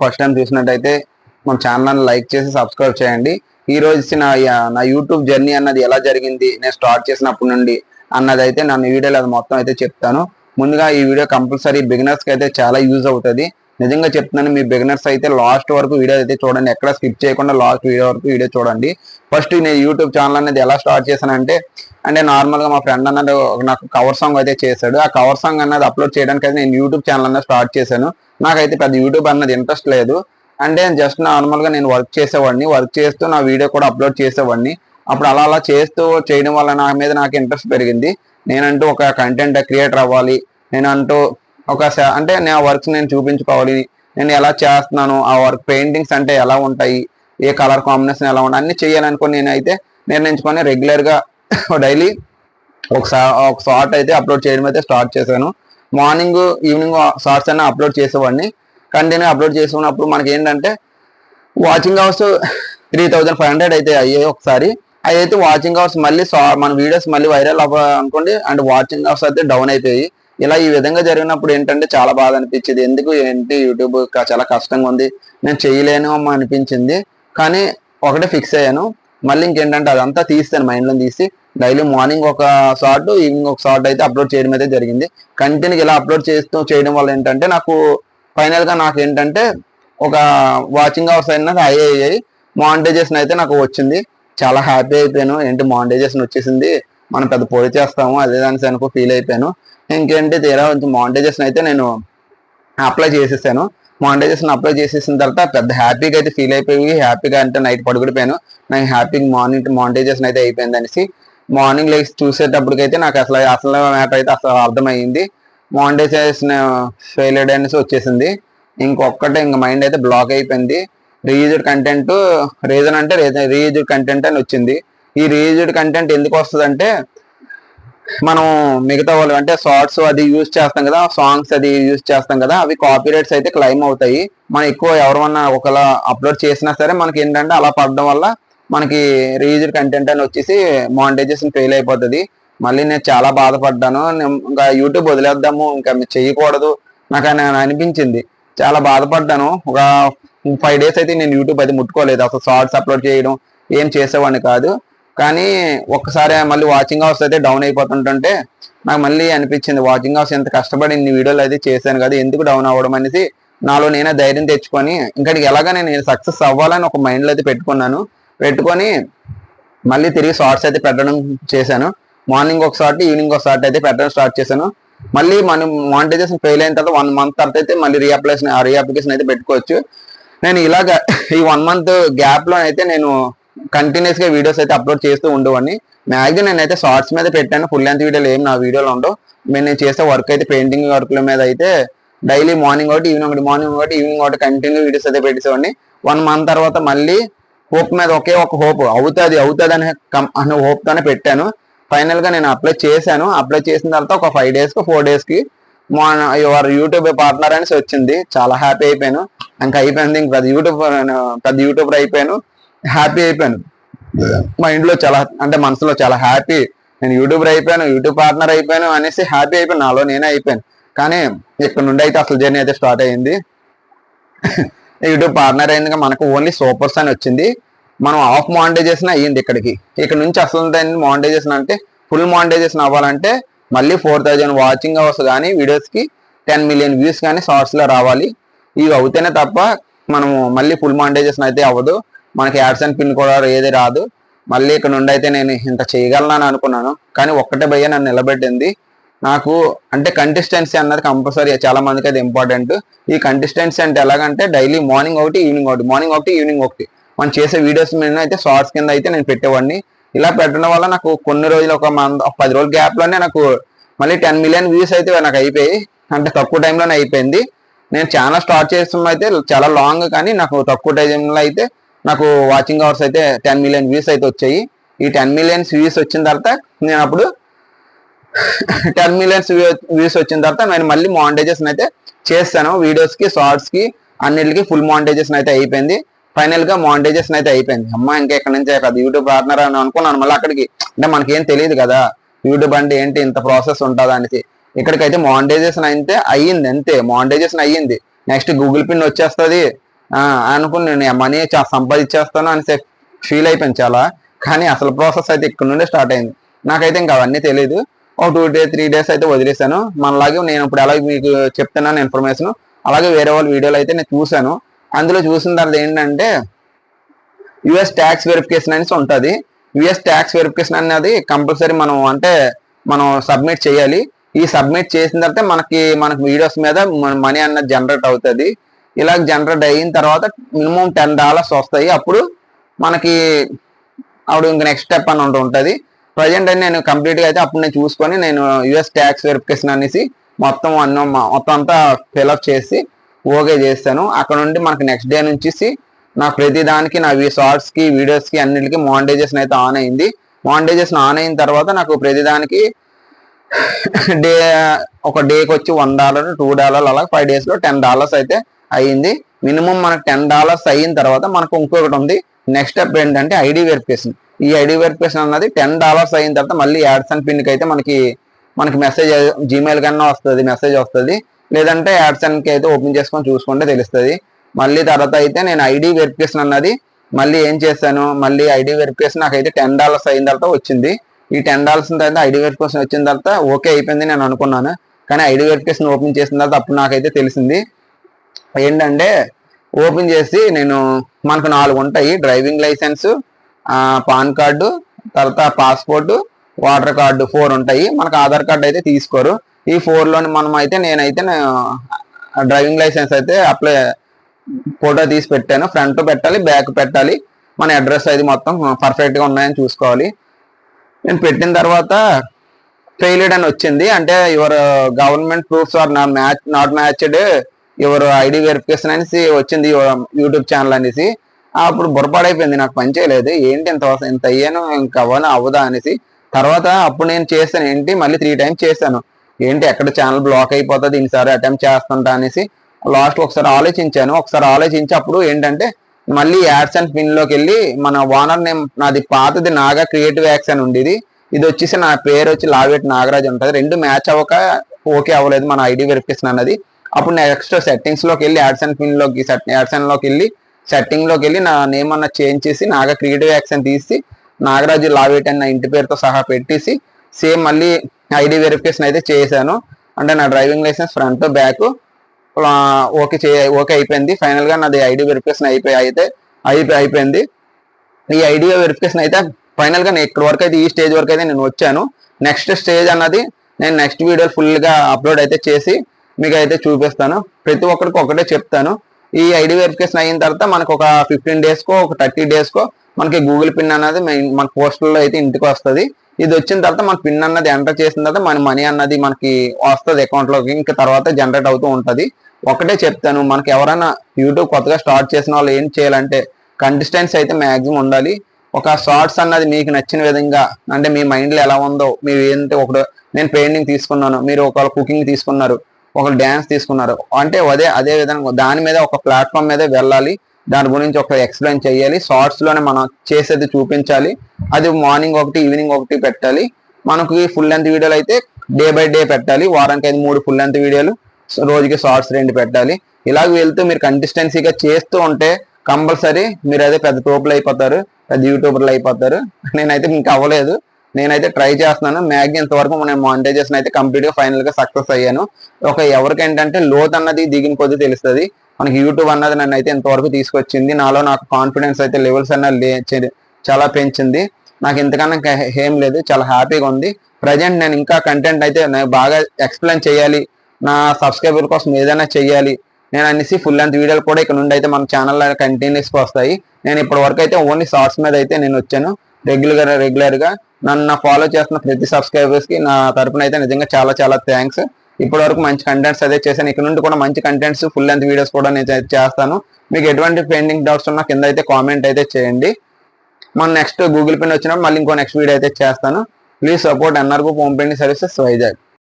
First time చూసినట్టయితే మన channel like చేసి సబ్స్క్రైబ్ చేయండి. ఈ రోజు నా నా యూట్యూబ్ జర్నీ అన్నది ఎలా జరిగింది నేను స్టార్ట్ చేసినప్పటి నుండి అన్నది అయితే నన్ను వీడియోలో అది మొత్తం అయితే చెప్తాను. ముందుగా ఈ వీడియో కంపల్సరీ బిగినర్స్కి అయితే చాలా యూజ్ అవుతుంది. నిజంగా చెప్తున్నాను మీ బిగినర్స్ అయితే లాస్ట్ వరకు వీడియో అయితే చూడండి. ఎక్కడ స్కిప్ చేయకుండా లాస్ట్ వీడియో వరకు వీడియో చూడండి. ఫస్ట్ నేను యూట్యూబ్ ఛానల్ అనేది ఎలా స్టార్ట్ చేశానంటే అంటే నార్మల్గా మా ఫ్రెండ్ అన్నది నాకు కవర్ సాంగ్ అయితే చేశాడు. ఆ కవర్ సాంగ్ అన్నది అప్లోడ్ చేయడానికి అయితే నేను యూట్యూబ్ ఛానల్ అన్నది స్టార్ట్ చేశాను. నాకైతే పెద్ద యూట్యూబ్ అన్నది ఇంట్రెస్ట్ లేదు. అంటే జస్ట్ నార్మల్గా నేను వర్క్ చేసేవాడిని. వర్క్ చేస్తూ నా వీడియో కూడా అప్లోడ్ చేసేవాడిని. అప్పుడు అలా అలా చేస్తూ చేయడం వల్ల నా మీద నాకు ఇంట్రెస్ట్ పెరిగింది. నేనంటూ ఒక కంటెంట్ క్రియేటర్ అవ్వాలి. నేను అంటూ ఒక స- అంటే నా వర్క్స్ నేను చూపించుకోవాలి. నేను ఎలా చేస్తున్నాను ఆ వర్క్ పెయింటింగ్స్ అంటే ఎలా ఉంటాయి ఏ కలర్ కాంబినేషన్ ఎలా ఉంటాయి అన్ని చేయాలనుకుని నేనైతే నిర్ణయించుకొని రెగ్యులర్గా డైలీ ఒక ఒక షార్ట్ అయితే అప్లోడ్ చేయడం అయితే స్టార్ట్ చేశాను. మార్నింగ్ ఈవినింగ్ షార్ట్స్ అన్న అప్లోడ్ చేసేవాడిని. కంటిన్యూ అప్లోడ్ చేసుకున్నప్పుడు మనకి ఏంటంటే watching hours three thousand five hundred అయితే అయ్యాయి ఒకసారి. అవి అయితే వాచింగ్ అవర్స్ మళ్ళీ మన వీడియోస్ మళ్ళీ వైరల్ అవ్వ అనుకోండి అండ్ వాచింగ్ అవర్స్ అయితే డౌన్ అయిపోయి ఇలా ఈ విధంగా జరిగినప్పుడు ఏంటంటే చాలా బాధ అనిపించింది. ఎందుకు ఏంటి యూట్యూబ్ చాలా కష్టంగా ఉంది. నేను చేయలేను అమ్మ అనిపించింది. కానీ ఒకటే ఫిక్స్ అయ్యాను. మళ్ళీ ఇంకేంటంటే అదంతా తీస్తాను మైండ్లో తీసి. డైలీ మార్నింగ్ ఒక షార్ట్ ఈవినింగ్ ఒక షార్ట్ అయితే అప్లోడ్ చేయడం అయితే జరిగింది. కంటిన్యూగా ఇలా అప్లోడ్ చేస్తూ చేయడం వల్ల ఏంటంటే నాకు ఫైనల్గా నాకు ఏంటంటే ఒక వాచింగ్ అవర్స్ అయినది అయ్యాయి. మానిటైజేషన్ అయితే నాకు వచ్చింది. చాలా హ్యాపీ అయిపోయాను. ఏంటి మానిటైజేషన్ వచ్చేసింది. మనం పెద్ద పొడి చేస్తాము. అదే దానికి అనుకో ఫీల్ అయిపోయాను. ఇంకేంటి తీరా మానిటైజేషన్ అయితే నేను అప్లై చేసేసాను. మానిటైజేషన్ అప్లై చేసేసిన తర్వాత పెద్ద హ్యాపీగా అయితే ఫీల్ అయిపోయి హ్యాపీగా అంటే నైట్ పడుకుడిపోయాను. నాకు హ్యాపీగా మార్నింగ్ మానిటైజేషన్ అయితే అయిపోయింది అనేసి మార్నింగ్ లేచి చూసేటప్పటికైతే నాకు అసలు అసలు మ్యాటర్ అయితే అసలు అర్థమైంది. మానిటైజేషన్ ఫెయిల్ అనేసి వచ్చేసింది. ఇంకొక్కటే ఇంక మైండ్ అయితే బ్లాక్ అయిపోయింది. రీయూజ్డ్ కంటెంట్ రీజన్ అంటే రీయూజ్డ్ కంటెంట్ అని వచ్చింది. ఈ రీయూజ్డ్ కంటెంట్ ఎందుకు వస్తుంది అంటే మనం మిగతా వాళ్ళు అంటే షార్ట్స్ అది యూజ్ చేస్తాం కదా సాంగ్స్ అది యూజ్ చేస్తాం కదా అవి కాపీ రైట్స్ అయితే క్లైమ్ అవుతాయి. మనం ఎక్కువ ఎవరన్నా ఒకలా అప్లోడ్ చేసినా సరే మనకి ఏంటంటే అలా పడడం వల్ల మనకి రీయూజ్డ్ కంటెంట్ అని వచ్చేసి మానిటైజేషన్ ఫెయిల్ అయిపోతుంది. మళ్ళీ నేను చాలా బాధపడ్డాను. నేను ఇంకా యూట్యూబ్ వదిలేద్దాము ఇంకా చేయకూడదు నాకు అని అనిపించింది. చాలా బాధపడ్డాను. ఒక ఫైవ్ డేస్ అయితే నేను యూట్యూబ్ అయితే ముట్టుకోలేదు. అసలు షార్ట్స్ అప్లోడ్ చేయడం ఏం చేసేవాడిని కాదు. కానీ ఒక్కసారి మళ్ళీ వాచింగ్ అవర్స్ అయితే డౌన్ అయిపోతుంటుంటే నాకు మళ్ళీ అనిపించింది వాచింగ్ అవర్స్ ఎంత కష్టపడి ఇన్ని వీడియోలు అయితే చేశాను కదా ఎందుకు డౌన్ అవ్వడం అనేసి నాలో నేనే ధైర్యం తెచ్చుకొని ఇంకా ఎలాగా నేను సక్సెస్ అవ్వాలని ఒక మైండ్లో అయితే పెట్టుకున్నాను. పెట్టుకొని మళ్ళీ తిరిగి షార్ట్స్ అయితే పెట్టడం చేశాను. మార్నింగ్ ఒక షార్ట్ ఈవినింగ్ ఒక షార్ట్ అయితే పెట్టడం స్టార్ట్ చేశాను. మళ్ళీ మనం మానిటైజేషన్ ఫెయిల్ అయిన తర్వాత వన్ మంత్ తర్వాత అయితే మళ్ళీ రీఅప్లికేషన్ రీఅప్లికేషన్ అయితే పెట్టుకోవచ్చు. నేను ఇలాగ ఈ వన్ మంత్ గ్యాప్లో అయితే నేను కంటిన్యూస్గా వీడియోస్ అయితే అప్లోడ్ చేస్తూ ఉండేవాడిని. మ్యాక్సిమం నేనైతే షార్ట్స్ మీద పెట్టాను. ఫుల్ లెంత్ వీడియోలు ఏం నా వీడియోలో ఉండవు. నేను చేసే వర్క్ అయితే పెయింటింగ్ వర్క్ల మీద అయితే డైలీ మార్నింగ్ ఒకటి ఈవినింగ్ ఒకటి మార్నింగ్ ఒకటి ఈవినింగ్ ఒకటి కంటిన్యూ వీడియోస్ అయితే పెట్టేసేవాడిని. వన్ మంత్ తర్వాత మళ్ళీ హోప్ మీద ఒకే ఒక హోప్ అవుతుంది అవుతుంది అనే కం- అనే హోప్తోనే పెట్టాను. ఫైనల్గా నేను అప్లై చేశాను. అప్లై చేసిన తర్వాత ఒక ఫైవ్ డేస్కి ఫోర్ డేస్కి మా యువర్ యూట్యూబ్ పార్ట్నర్ అనేసి వచ్చింది. చాలా హ్యాపీ అయిపోయాను. ఇంకా అయిపోయింది. ఇంక పెద్ద యూట్యూబ్ పెద్ద యూట్యూబర్ అయిపోయాను. హ్యాపీ అయిపోయాను. మా ఇంట్లో చాలా అంటే మనసులో చాలా హ్యాపీ. నేను యూట్యూబర్ అయిపోయాను యూట్యూబ్ పార్ట్నర్ అయిపోయాను అనేసి హ్యాపీ అయిపోయాను. నాలో నేనే అయిపోయాను. కానీ ఇక్కడ నుండి అయితే అసలు జర్నీ అయితే స్టార్ట్ అయింది యూట్యూబ్ పార్ట్నర్ అయింది మనకు ఓన్లీ సూపర్స్ అని వచ్చింది. మనం ఆఫ్ మానిటైజేషన్ అయ్యింది ఇక్కడికి. ఇక్కడ నుంచి అసలు మానిటైజేషన్ అంటే ఫుల్ మానిటైజేషన్ అవ్వాలంటే మళ్ళీ ఫోర్ థౌజండ్ వాచింగ్ అవర్స్ కానీ వీడియోస్కి టెన్ మిలియన్ వ్యూస్ కానీ షార్ట్స్లో రావాలి. ఇవి అవుతేనే తప్ప మనము మళ్ళీ ఫుల్ మానిటైజేషన్ అయితే అవ్వదు. మనకి యాడ్స్ అండ్ పిన్ కూడా ఏది రాదు. మళ్ళీ ఇక్కడ నుండి అయితే నేను ఇంత చేయగలను అనుకున్నాను. కానీ ఒక్కటే భయ్య నన్ను నిలబెట్టింది. నాకు అంటే కంటిస్టెన్సీ అన్నది కంపల్సరీ చాలా మందికి అది ఇంపార్టెంట్ ఈ కంటిస్టెన్సీ అంటే ఎలాగంటే డైలీ మార్నింగ్ ఒకటి ఈవినింగ్ ఒకటి. మార్నింగ్ ఒకటి ఈవినింగ్ ఒకటి. మనం చేసే వీడియోస్ మీద అయితే షార్ట్స్ కింద అయితే నేను పెట్టేవాడిని. ఇలా పెట్టడం వల్ల నాకు కొన్ని రోజులు ఒక మంత్ ఒక పది రోజుల గ్యాప్లోనే నాకు మళ్ళీ టెన్ మిలియన్ వ్యూస్ అయితే నాకు అయిపోయి అంటే తక్కువ టైంలోనే అయిపోయింది. నేను ఛానల్ స్టార్ట్ చేసిన అయితే చాలా లాంగ్ కానీ నాకు తక్కువ టైంలో అయితే నాకు వాచింగ్ అవర్స్ అయితే టెన్ మిలియన్ వ్యూస్ అయితే వచ్చాయి. ఈ టెన్ మిలియన్స్ వ్యూస్ వచ్చిన తర్వాత నేను అప్పుడు టెన్ మిలియన్స్ వ్యూస్ వచ్చిన తర్వాత నేను మళ్ళీ మానిటైజేషన్ అయితే చేస్తాను. వీడియోస్కి షార్ట్స్కి అన్నిటికి ఫుల్ మానిటైజేషన్ అయితే అయిపోయింది. ఫైనల్గా మానిటైజేషన్ అయితే అయిపోయింది. అమ్మా ఇంకా ఎక్కడి నుంచి కాదు యూట్యూబ్ పార్ట్నర్ అని అనుకున్నాను. మళ్ళీ అక్కడికి అంటే మనకేం తెలియదు కదా. యూట్యూబ్ అంటే ఏంటి? ఇంత ప్రాసెస్ ఉంటుంది అనేసి. ఇక్కడికైతే మానిటైజేషన్ అయితే అయ్యింది అంతే. మానిటైజేషన్ అయ్యింది నెక్స్ట్ గూగుల్ పిన్ వచ్చేస్తుంది. ఆ, అనుకుని నేను మనీ సంపాదించేస్తాను అని ఫీల్ అయిపోయింది చాలా. కానీ అసలు ప్రాసెస్ అయితే ఇక్కడ నుండే స్టార్ట్ అయింది. నాకైతే ఇంకా అవన్నీ తెలియదు ఒక టూ డే త్రీ డేస్ అయితే వదిలేశాను. మనలాగే నేను ఇప్పుడు అలాగే మీకు చెప్తున్నాను ఇన్ఫర్మేషన్ అలాగే వేరే వాళ్ళ వీడియోలు అయితే నేను చూశాను. అందులో చూసిన తర్వాత ఏంటంటే యుఎస్ ట్యాక్స్ వెరిఫికేషన్ అనేసి ఉంటుంది. యుఎస్ ట్యాక్స్ వెరిఫికేషన్ అనేది కంపల్సరీ మనం అంటే మనం సబ్మిట్ చేయాలి. ఈ సబ్మిట్ చేసిన తర్వాత మనకి మనకి వీడియోస్ మీద మనీ అన్నది జనరేట్ అవుతుంది. ఇలా జనరేట్ అయిన తర్వాత మినిమం టెన్ డాలర్స్ వస్తాయి. అప్పుడు మనకి అప్పుడు ఇంక నెక్స్ట్ స్టెప్ అని ఉంటూ ఉంటుంది. ప్రజెంట్ అని నేను కంప్లీట్గా అయితే అప్పుడు నేను చూసుకొని నేను యుఎస్ ట్యాక్స్ వెరిఫికేషన్ అనేసి మొత్తం అన్న మొత్తం అంతా ఫిల్అప్ చేసి ఓకే చేస్తాను. అక్కడ నుండి మనకి నెక్స్ట్ డే నుంచి నా ప్రతి దానికి నా షార్ట్స్కి వీడియోస్కి అన్నిటికీ మానిటైజేషన్ అయితే ఆన్ అయింది. మానిటైజేషన్ ఆన్ అయిన తర్వాత నాకు ప్రతి దానికి డే ఒక డేకి వచ్చి వన్ డాలర్ టూ డాలర్ అలా ఫైవ్ డేస్లో టెన్ డాలర్స్ అయితే అయ్యింది. మినిమం మనకు టెన్ డాలర్స్ అయిన తర్వాత మనకు ఇంకొకటి ఉంది. నెక్స్ట్ స్టెప్ ఏంటంటే ఐడి వెరిఫికేషన్ ఈ ఐడి వెరిఫికేషన్ అన్నది టెన్ డాలర్స్ అయిన తర్వాత మళ్ళీ యాడ్స్ అండ్ పిన్కి అయితే మనకి మనకి మెసేజ్ జీమెయిల్ కన్నా వస్తుంది మెసేజ్ వస్తుంది. లేదంటే యాడ్స్ అయితే ఓపెన్ చేసుకొని చూసుకుంటే తెలుస్తుంది. మళ్ళీ తర్వాత అయితే నేను ఐడి వెరిఫికేషన్ అన్నది మళ్ళీ ఏం చేశాను? మళ్ళీ ఐడి వెరిఫికేషన్ నాకైతే టెన్ డాలర్స్ అయిన తర్వాత వచ్చింది. ఈ టెన్ డాలర్స్ తర్వాత ఐడి వెరిఫికేషన్ వచ్చిన తర్వాత ఓకే అయిపోయింది నేను అనుకున్నాను. కానీ ఐడి వెరిఫికేషన్ ఓపెన్ చేసిన తర్వాత అప్పుడు నాకైతే తెలిసింది. ఏంటంటే ఓపెన్ చేసి నేను మనకు నాలుగు ఉంటాయి. డ్రైవింగ్ లైసెన్స్ పాన్ కార్డు తర్వాత పాస్పోర్టు వాటర్ కార్డు ఫోర్ ఉంటాయి. మనకు ఆధార్ కార్డు అయితే తీసుకోరు. ఈ ఫోర్లోని మనం అయితే నేనైతే డ్రైవింగ్ లైసెన్స్ అయితే అప్లై ఫోటో తీసి పెట్టాను. ఫ్రంట్ పెట్టాలి బ్యాక్ పెట్టాలి. మన అడ్రస్ అది మొత్తం పర్ఫెక్ట్గా ఉన్నాయని చూసుకోవాలి. నేను పెట్టిన తర్వాత ఫెయిల్డ్ అని వచ్చింది. అంటే your government proofs are not match not matched ఎవరు ఐడి వెరిఫికేషన్ అనేసి వచ్చింది యూట్యూబ్ ఛానల్ అనేసి. అప్పుడు బుర్రపాడైపోయింది నాకు పని చేయలేదు. ఏంటి ఇంత ఇంత అయ్యాను ఇంకా అవ్వను అవ్వదా అనేసి. తర్వాత అప్పుడు నేను చేశాను ఏంటి? మళ్ళీ త్రీ టైమ్స్ చేశాను. ఏంటి ఎక్కడ ఛానల్ బ్లాక్ అయిపోతుంది? ఈసారి అటెంప్ట్ చేస్తుంటా అనేసి. లాస్ట్ ఒకసారి ఆలోచించాను. ఒకసారి ఆలోచించి అప్పుడు ఏంటంటే మళ్ళీ యాడ్స్ అండ్ పిన్లోకి వెళ్ళి మన ఓనర్ నేమ్ నాది పాతది నాగా క్రియేటివ్ యాక్స్ అని ఉండేది. ఇది వచ్చేసి నా పేరు వచ్చి లావేట్ నాగరాజ్ ఉంటుంది. రెండు మ్యాచ్ అవ్వక ఓకే అవ్వలేదు మన ఐడి వెరిఫికేషన్ అన్నది. అప్పుడు నెక్స్ట్ సెట్టింగ్స్లోకి వెళ్ళి యాడ్సన్ అండ్ పిన్లోకి లోకి వెళ్ళి సెట్టింగ్లోకి వెళ్ళి నా నేమ్ అన్న చేంజ్ చేసి నాగా క్రియేటివ్ యాక్షన్ తీసి నాగరాజు లావేట్ అని ఇంటి పేరుతో సహా పెట్టేసి సేమ్ మళ్ళీ ఐడి వెరిఫికేషన్ అయితే చేశాను. అంటే నా driving licence front back okay చే ఓకే అయిపోయింది. ఫైనల్గా నాది ఐడి వెరిఫికేషన్ అయిపోయి అయితే అయిపోయి అయిపోయింది. ఈ ఐడి వెరిఫికేషన్ అయితే ఫైనల్గా నేను ఇక్కడ వరకు అయితే ఈ స్టేజ్ వరకు అయితే నేను వచ్చాను. నెక్స్ట్ స్టేజ్ అన్నది నేను నెక్స్ట్ వీడియో ఫుల్గా అప్లోడ్ అయితే చేసి మీకు అయితే చూపిస్తాను. ప్రతి ఒక్కరికి ఒకటే చెప్తాను. ఈ ఐడి వెరిఫికేషన్ అయిన తర్వాత మనకు ఒక ఫిఫ్టీన్ డేస్ కో ఒక థర్టీ డేస్కో మనకి గూగుల్ పిన్ అన్నది మన పోస్టల్లో అయితే ఇంటికి వస్తుంది. ఇది వచ్చిన తర్వాత మన పిన్ అన్నది ఎంటర్ చేసిన తర్వాత మన మనీ అన్నది మనకి వస్తుంది అకౌంట్లోకి ఇంకా తర్వాత జనరేట్ అవుతూ ఉంటుంది. ఒకటే చెప్తాను మనకి ఎవరైనా యూట్యూబ్ కొత్తగా స్టార్ట్ చేసిన వాళ్ళు ఏం చేయాలంటే కంటెస్టెన్స్ అయితే మ్యాక్సిమం ఉండాలి. ఒక షార్ట్స్ అన్నది మీకు నచ్చిన విధంగా అంటే మీ మైండ్లో ఎలా ఉందో మీరు ఏంటి ఒకడు నేను పెయింటింగ్ తీసుకున్నాను మీరు ఒకవేళ కుకింగ్ తీసుకున్నారు ఒకరు డ్యాన్స్ తీసుకున్నారు. అంటే అదే అదే విధంగా దాని మీద ఒక ప్లాట్ఫామ్ మీద వెళ్ళాలి. దాని గురించి ఒక ఎక్స్ప్లెయిన్ చేయాలి. షార్ట్స్లోనే మనం చేసేది చూపించాలి. అది మార్నింగ్ ఒకటి ఈవినింగ్ ఒకటి పెట్టాలి. మనకి ఫుల్ లెంత్ వీడియోలు అయితే డే బై డే పెట్టాలి. వారానికి ఐదు మూడు ఫుల్ లెంత్ వీడియోలు రోజుకి షార్ట్స్ రెండు పెట్టాలి. ఇలాగ వెళ్తూ మీరు కన్సిస్టెన్సీగా చేస్తూ ఉంటే కంపల్సరీ మీరు అదే పెద్ద టోపులు అయిపోతారు. పెద్ద యూట్యూబర్లు అయిపోతారు. నేనైతే ఇంకా అవ్వలేదు. నేనైతే ట్రై చేస్తున్నాను. మ్యాగ్ ఇంతవరకు నేను మానిటైజేషన్ అయితే కంప్లీట్గా ఫైనల్గా సక్సెస్ అయ్యాను. ఒక ఎవరికి ఏంటంటే లోత్ అన్నది దిగిన కొద్ది తెలుస్తుంది. మనకి యూట్యూబ్ అన్నది నన్ను అయితే ఇంతవరకు తీసుకొచ్చింది. నాలో నాకు కాన్ఫిడెన్స్ అయితే లెవెల్స్ అన్నది లే- చే- చాలా పెంచింది. నాకు ఇంతకన్నా ఏం లేదు. చాలా హ్యాపీగా ఉంది. ప్రజెంట్ నేను ఇంకా కంటెంట్ అయితే నేను బాగా ఎక్స్ప్లెయిన్ చేయాలి. నా సబ్స్క్రైబర్ కోసం ఏదైనా చేయాలి. నేను అనేసి ఫుల్ లెంత్ వీడియోలు కూడా ఇక్కడ నుండి అయితే మన ఛానల్ కంటిన్యూస్గా వస్తాయి. నేను ఇప్పటి వరకు అయితే ఓన్లీ షార్ట్స్ మీద అయితే నేను వచ్చాను. రెగ్యులర్ రెగ్యులర్గా నన్ను ఫాలో చేస్తున్న ప్రతి సబ్స్క్రైబర్స్కి నా తరపున అయితే నిజంగా చాలా చాలా థ్యాంక్స్ ఇప్పటి వరకు మంచి కంటెంట్స్ అదే చేశాను. ఇక్కడ నుండి కూడా మంచి కంటెంట్స్ ఫుల్ లెంత్ వీడియోస్ కూడా నేను చేస్తాను. మీకు ఎటువంటి పెయింటింగ్ డౌట్స్ ఉన్నా కింద అయితే కామెంట్ అయితే చేయండి. మన నెక్స్ట్ గూగుల్ పిన్ వచ్చినప్పుడు మళ్ళీ ఇంకో నెక్స్ట్ వీడియో అయితే చేస్తాను. ప్లీజ్ సపోర్ట్ ఎన్ఆర్గో హోమ్ పెయింటింగ్ సర్వీసెస్ వైజాగ్